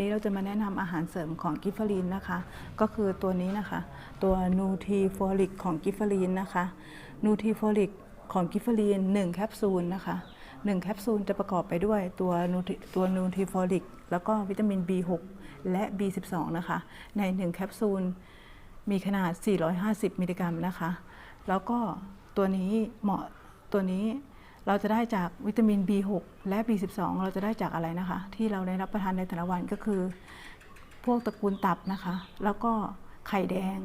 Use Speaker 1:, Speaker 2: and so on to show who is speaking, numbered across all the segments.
Speaker 1: นี้เราจะมาแนะนำอาหารเสริมของกิฟเฟลินนะคะ ก็คือตัวนี้นะคะ ตัวนูทีโฟลิกของกิฟเฟลินนะคะนูทีโฟลิกของกิฟเฟลิน1แคปซูลนะคะ1แคปซูลจะประกอบไปด้วยตัวนูตัวนูทีโฟลิกแล้วก็วิตามิน B6 และ B12 นะคะ ใน 1 แคปซูลมีขนาด 450 มิลลิกรัมนะคะ แล้วก็ตัวนี้เหมาะตัวนี้ เราจะได้จากวิตามิน B6 และ B12 เราจะได้จากอะไรนะคะ ที่เราได้รับประทานในแต่ละวันก็คือ พวกตระกูลตับนะคะ แล้วก็ไข่แดง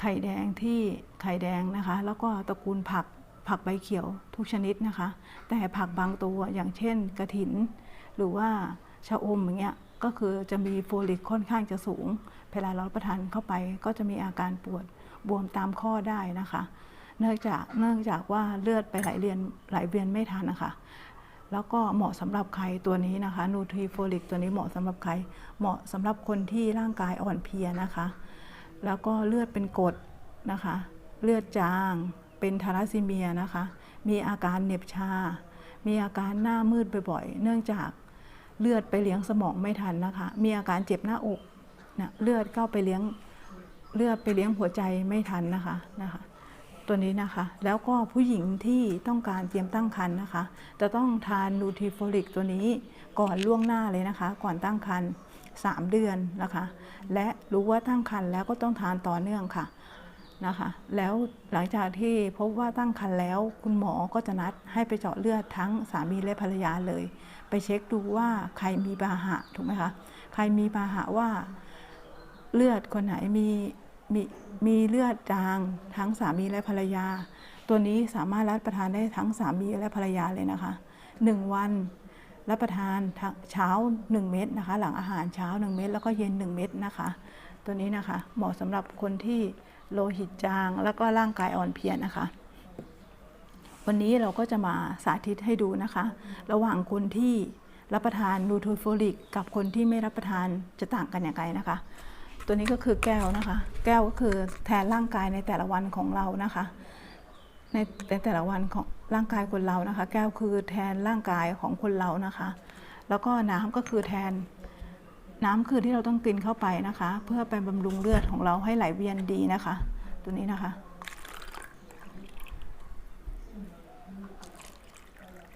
Speaker 1: ไข่แดงที่ไข่แดงนะคะ แล้วก็ตระกูลผักผักใบเขียวทุกชนิดนะคะ แต่ผักบางตัวอย่างเช่นกระถิน หรือว่าชะอมอย่างเงี้ยก็คือจะมีโฟลิกค่อนข้างจะสูง เวลาเรารับประทานเข้าไปก็จะมีอาการปวดบวมตามข้อได้นะคะ เนื่องจากเนื่องจากว่าเลือดไปไหลเวียนไหลเวียนไม่ทันนะคะแล้วก็เหมาะสำหรับใครตัวนี้นะคะนูทรีโฟลิกตัวนี้เหมาะสำหรับใครเหมาะสำหรับคนที่ร่างกายอ่อนเพลียนะคะ แล้วก็เลือดเป็นกรดนะคะ เลือดจางเป็นทาราซีเมียนะคะ มีอาการเหน็บชา มีอาการหน้ามืดบ่อยๆ เนื่องจากเลือดไปเลี้ยงสมองไม่ทันนะคะ มีอาการเจ็บหน้าอกนะเลือดก็ไปเลี้ยงเลือดไปเลี้ยงหัวใจไม่ทันนะคะนะคะ ตัวนี้นะคะ แล้วก็ผู้หญิงที่ต้องการเตรียมตั้งครรภ์นะคะ จะต้องทานนูทริโฟลิกตัวนี้ก่อนล่วงหน้าเลยนะคะ ก่อนตั้งครรภ์3เดือนนะคะ และรู้ว่าตั้งครรภ์แล้วก็ต้องทานต่อเนื่องค่ะนะคะ แล้วหลังจากที่พบว่าตั้งครรภ์แล้วคุณหมอก็จะนัดให้ไปเจาะเลือดทั้งสามีและภรรยาเลย ไปเช็คดูว่าใครมีปาหะถูกไหมคะ ใครมีปาหะว่าเลือดคนไหนมี มีมีเลือดจางทั้งสามีและภรรยา ตัวนี้สามารถรับประทานได้ทั้งสามีและภรรยาเลยนะคะหนึ่งวันรับประทานเช้า 1 เม็ดนะคะ หลังอาหารเช้า 1 เม็ดแล้วก็เย็น 1 เม็ดนะคะ ตัวนี้นะคะเหมาะสำหรับคนที่โลหิตจางแล้วก็ร่างกายอ่อนเพลียนะคะ วันนี้เราก็จะมาสาธิตให้ดูนะคะ ระหว่างคนที่รับประทานนูทริโฟลิก กับคนที่ไม่รับประทานจะต่างกันอย่างไรนะคะ ตัวนี้ก็คือแก้วนะคะ แก้วก็คือแทนร่างกายในแต่ละวันของเรานะคะ ในแต่ละวันของร่างกายคนเรานะคะ แก้วคือแทนร่างกายของคนเรานะคะ แล้วก็น้ำก็คือแทนน้ำคือที่เราต้องกินเข้าไปนะคะ เพื่อไปบำรุงเลือดของเราให้ไหลเวียนดีนะคะ ตัวนี้นะคะ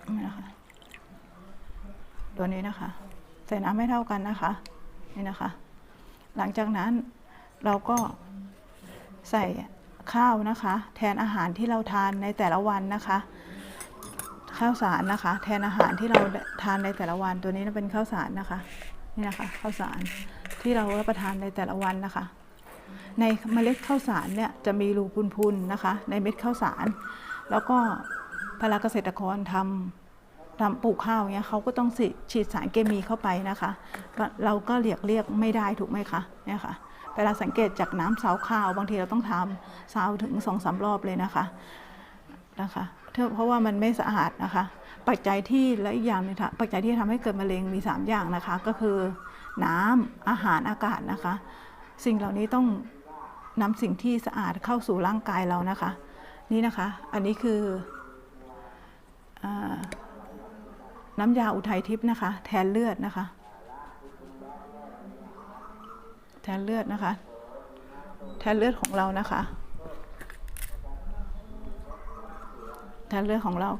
Speaker 1: นี่นะคะตัวนี้นะคะ ใส่น้ำไม่เท่ากันนะคะ นี่นะคะ หลังจากนั้นเราก็ใส่ข้าวนะคะ แทนอาหารที่เราทานในแต่ละวันนะคะ ข้าวสารนะคะ แทนอาหารที่เราทานในแต่ละวันตัวนี้เป็นข้าวสารนะคะนี่นะคะข้าวสารที่เรารับประทานในแต่ละวันนะคะ ในเมล็ดข้าวสารเนี่ยจะมีรูพุนๆนะคะ ในเม็ดข้าวสาร แล้วก็พลาเกษตรกรทำ ทำปลูกข้าวเนี้ยเขาก็ต้องฉีดสารเคมีเข้าไปนะคะ เราก็เรียกเรียกไม่ได้ถูกไหมคะเนี่ยค่ะเวลาสังเกตจากน้ำเสาข้าว บางทีเราต้องทำเสาถึงสองสารอบเลยนะคะนะคะเพราะว่ามันไม่สะอาดนะคะ ปัจจัยที่และอีกอย่างนึงค่ะปัจจัยที่ทำให้เกิดมะเร็งมี 3 อย่างนะคะ ก็คือน้ำอาหารอากาศนะคะ สิ่งเหล่านี้ต้องนำสิ่งที่สะอาดเข้าสู่ร่างกายเรานะคะ นี่นะคะ อันนี้คืออ น้ำยาอุทัยทิพย์นะคะ แทนเลือดนะคะ แทนเลือดนะคะ แทนเลือดของเรานะคะ แทนเลือดของเรา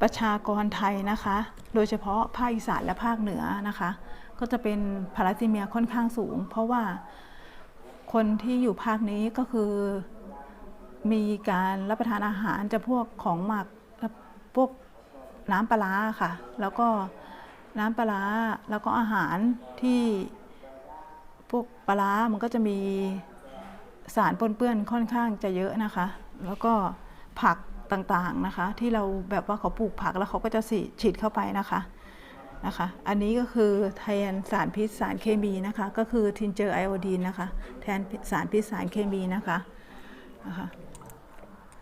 Speaker 1: ประชากรไทยนะคะ โดยเฉพาะภาคอีสานและภาคเหนือนะคะ ก็จะเป็นพาราซีเมียค่อนข้างสูง เพราะว่าคนที่อยู่ภาคนี้ก็คือมีการรับประทานอาหารจะพวกของหมักพวก น้ำปลาค่ะ แล้วก็น้ำปลาแล้วก็อาหารที่พวกปลามันก็จะมีสารปนเปื้อนค่อนข้างจะเยอะนะคะ แล้วก็ผักต่างๆนะคะ ที่เราแบบว่าเขาปลูกผักแล้วเขาก็จะฉีดเข้าไปนะคะนะคะ อันนี้ก็คือแทนสารพิษสารเคมีนะคะ ก็คือทินเจอร์ไอโอดีนนะคะ แทนสารพิษสารเคมีนะคะนะคะ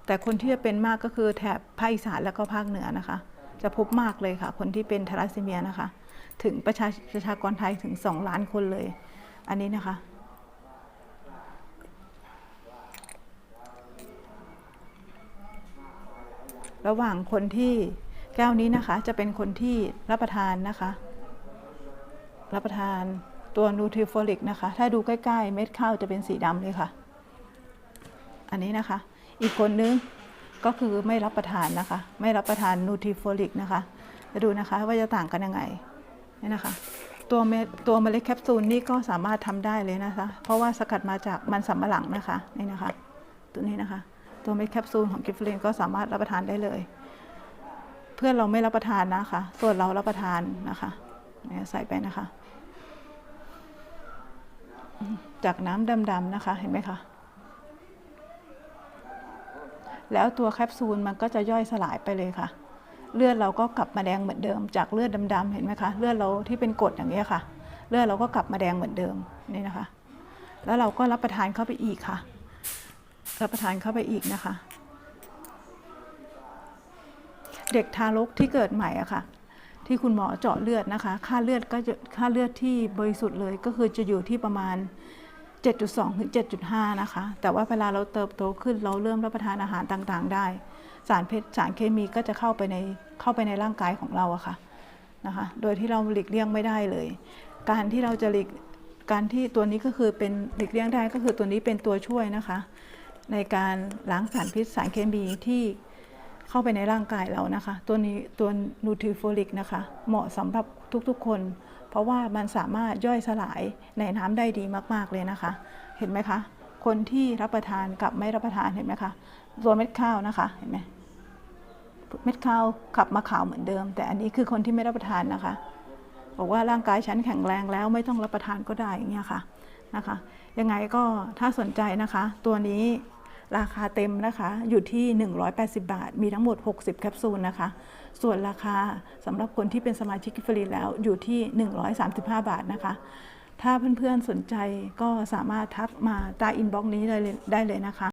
Speaker 1: แต่คนที่จะเป็นมากก็คือแถบภาคอีสานแล้วก็ภาคเหนือนะคะ จะพบมากเลยค่ะ คนที่เป็นทาราซีเมียนะคะ ถึงประชาประชากรไทยถึง 2 ล้านคนเลย อันนี้นะคะ ระหว่างคนที่แก้วนี้นะคะ จะเป็นคนที่รับประทานนะคะ รับประทานตัวนูทริฟอลิกนะคะ ถ้าดูใกล้ ๆ เม็ดข้าวจะเป็นสีดำเลยค่ะ อันนี้นะคะ อีกคนนึง ก็คือไม่รับประทานนะคะ ไม่รับประทานนูทริฟลิกนะคะจะดูนะคะว่าจะต่างกันยังไงนี่นะคะ ตัวเมตัวเมล็ดแคปซูลนี่ก็สามารถทำได้เลยนะคะ เพราะว่าสกัดมาจากมันสำปะหลังนะคะนี่นะคะ ตัวนี้นะคะ ตัวเม็ดแคปซูลของกิฟเฟลินก็สามารถรับประทานได้เลย เพื่อนเราไม่รับประทานนะคะ ส่วนเรารับประทานนะคะเนี่ยใส่ไปนะคะ จากน้ำดำๆนะคะเห็นไหมคะ แล้วตัวแคปซูลมันก็จะย่อยสลายไปเลยค่ะ เลือดเราก็กลับมาแดงเหมือนเดิม จากเลือดดำๆเห็นไหมคะ เลือดเราที่เป็นกรดอย่างนี้ยค่ะ เลือดเราก็กลับมาแดงเหมือนเดิมนี่นะคะ แล้วเราก็รับประทานเข้าไปอีกค่ะ รับประทานเข้าไปอีกนะคะ เด็กทารกที่เกิดใหม่อะค่ะที่คุณหมอเจาะเลือดนะคะ ค่าเลือดก็จะค่าเลือดที่บริสุทธิ์เลยก็คือจะอยู่ที่ประมาณ 7.2 ถึง 7.5 นะคะ แต่ว่าเวลาเราเติบโตขึ้นเราเริ่มรับประทานอาหารต่างๆ ได้ สารเพชรสารเคมีก็จะเข้าไปในเข้าไปในร่างกายของเราอะค่ะนะคะ โดยที่เราหลีกเลี่ยงไม่ได้เลย การที่เราจะหลีกการที่ตัวนี้ก็คือเป็นหลีกเลี่ยงได้ก็คือตัวนี้เป็นตัวช่วยนะคะ ในการล้างสารพิษสารเคมีที่เข้าไปในร่างกายเรานะคะ ตัวนี้ตัวนูทริโฟลิกนะคะ เหมาะสำหรับทุกๆคน เพราะว่ามันสามารถย่อยสลายในน้ำได้ดีมากๆเลยนะคะ เห็นไหมคะ คนที่รับประทานกับไม่รับประทานเห็นไหมคะตัวเม็ดข้าวนะคะเห็นไหมเม็ดข้าวกลับมาขาวเหมือนเดิม แต่อันนี้คือคนที่ไม่รับประทานนะคะบอกว่าร่างกายฉันแข็งแรงแล้วไม่ต้องรับประทานก็ได้อย่างเงี้ยค่ะนะคะ ยังไงก็ถ้าสนใจนะคะ ตัวนี้ ราคาเต็มนะคะอยู่ที่ 180 บาท มีทั้งหมด 60 แคปซูลนะคะ ส่วนราคาสำหรับคนที่เป็นสมาชิกฟรีแล้วอยู่ที่ 135 บาทนะคะ ถ้าเพื่อนๆสนใจก็สามารถทักมาใต้อินบ็อกซ์นี้ได้เลยนะคะ